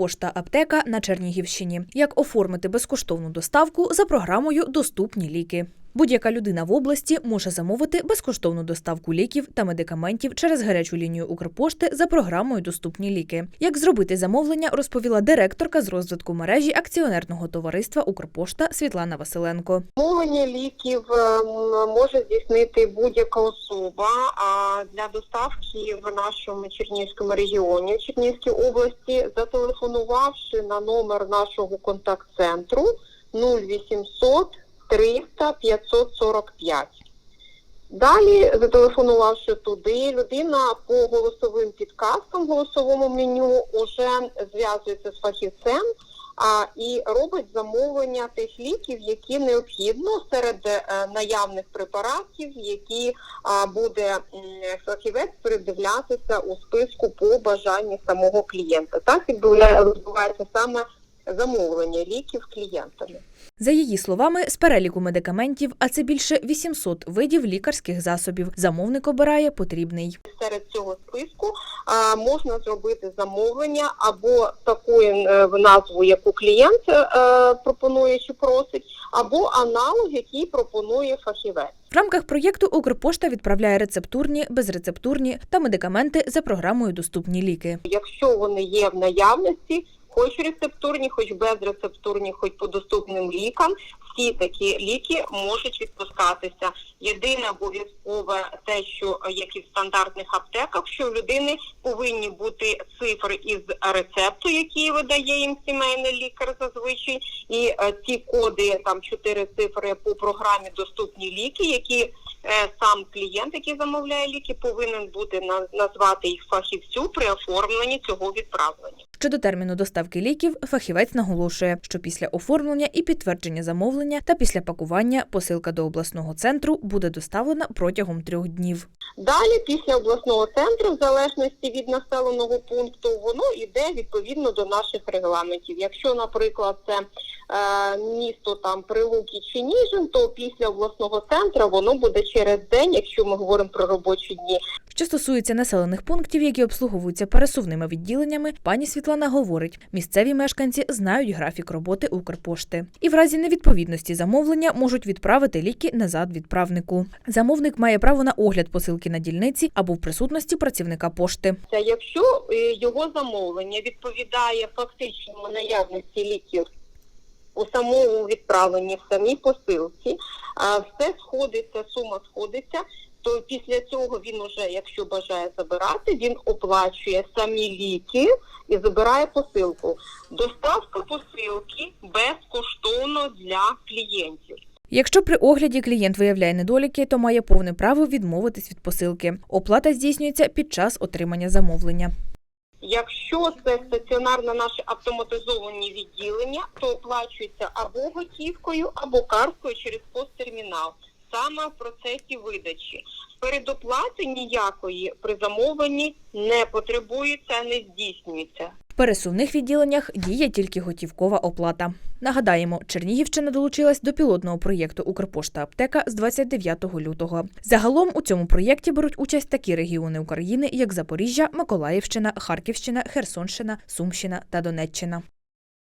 Укрпошта аптека на Чернігівщині. Як оформити безкоштовну доставку за програмою Доступні ліки. Будь-яка людина в області може замовити безкоштовну доставку ліків та медикаментів через гарячу лінію Укрпошти за програмою Доступні ліки. Як зробити замовлення, розповіла директорка з розвитку мережі акціонерного товариства Укрпошта Світлана Василенко. Замовлення ліків е, може здійснити будь-яка особа. А для доставки в нашому Чернігівському регіоні, в Чернігівській області, зателефонувавши на номер нашого контакт-центру 0800 300 545. Далі, зателефонувавши туди, людина по голосовим підказкам, голосовому меню вже зв'язується з фахівцем а, і робить замовлення тих ліків, які необхідно серед е, наявних препаратів, які а, буде фахівець передивлятися у списку по бажанню самого клієнта. Так відбуває- відбувається саме замовлення ліків клієнтами. За її словами, з переліку медикаментів, а це більше 800 видів лікарських засобів. Замовник обирає потрібний. серед цього списку можна зробити замовлення або такою е, в назву, яку клієнт е, пропонує чи просить, або аналог, який пропонує фахівець. В рамках проєкту Укрпошта відправляє рецептурні, безрецептурні та медикаменти за програмою Доступні ліки. Якщо вони є в наявності, хоч рецептурні, хоч безрецептурні, хоч по доступним лікам, всі такі ліки можуть відпускатися. Єдине обов'язкове те, що е, як і в стандартних аптеках, що у людини повинні бути цифри із рецепту, який видає їм сімейний лікар зазвичай, і е, ці коди там чотири цифри по програмі доступні ліки, які сам клієнт, який замовляє ліки, повинен буде назвати їх фахівцю при оформленні цього відправлення. Щодо терміну доставки ліків, фахівець наголошує, що після оформлення і підтвердження замовлення та після пакування посилка до обласного центру буде доставлена протягом трьох днів. Далі, після обласного центру, в залежності від населеного пункту, воно йде відповідно до наших регламентів. Якщо, наприклад, це е, місто там Прилуки чи Ніжин, то після обласного центру воно буде через день, якщо ми говоримо про робочі дні. Що стосується населених пунктів, які обслуговуються пересувними відділеннями, пані Світлана говорить, місцеві мешканці знають графік роботи Укрпошти. І в разі невідповідності замовлення можуть відправити ліки назад відправнику. Замовник має право на огляд посилки на дільниці або в присутності працівника пошти. Якщо е, його замовлення відповідає фактично наявності ліків у самому відправленні, в самій посилці, а все сходиться, сума сходиться, то після цього він уже, якщо бажає забирати, він оплачує самі ліки і забирає посилку. Доставка посилки безкоштовно для клієнтів. Якщо при огляді клієнт виявляє недоліки, то має повне право відмовитись від посилки. Оплата здійснюється під час отримання замовлення. Якщо це стаціонарно наші автоматизовані відділення, то оплачується або готівкою, або карткою через посттермінал, саме в процесі видачі. Передоплати ніякої при замовленні не потребується, не здійснюється. В пересувних відділеннях діє тільки готівкова оплата. Нагадаємо, Чернігівщина долучилась до пілотного проєкту Укрпошта аптека з 29 лютого. Загалом у цьому проєкті беруть участь такі регіони України, як Запоріжжя, Миколаївщина, Харківщина, Херсонщина, Сумщина та Донеччина.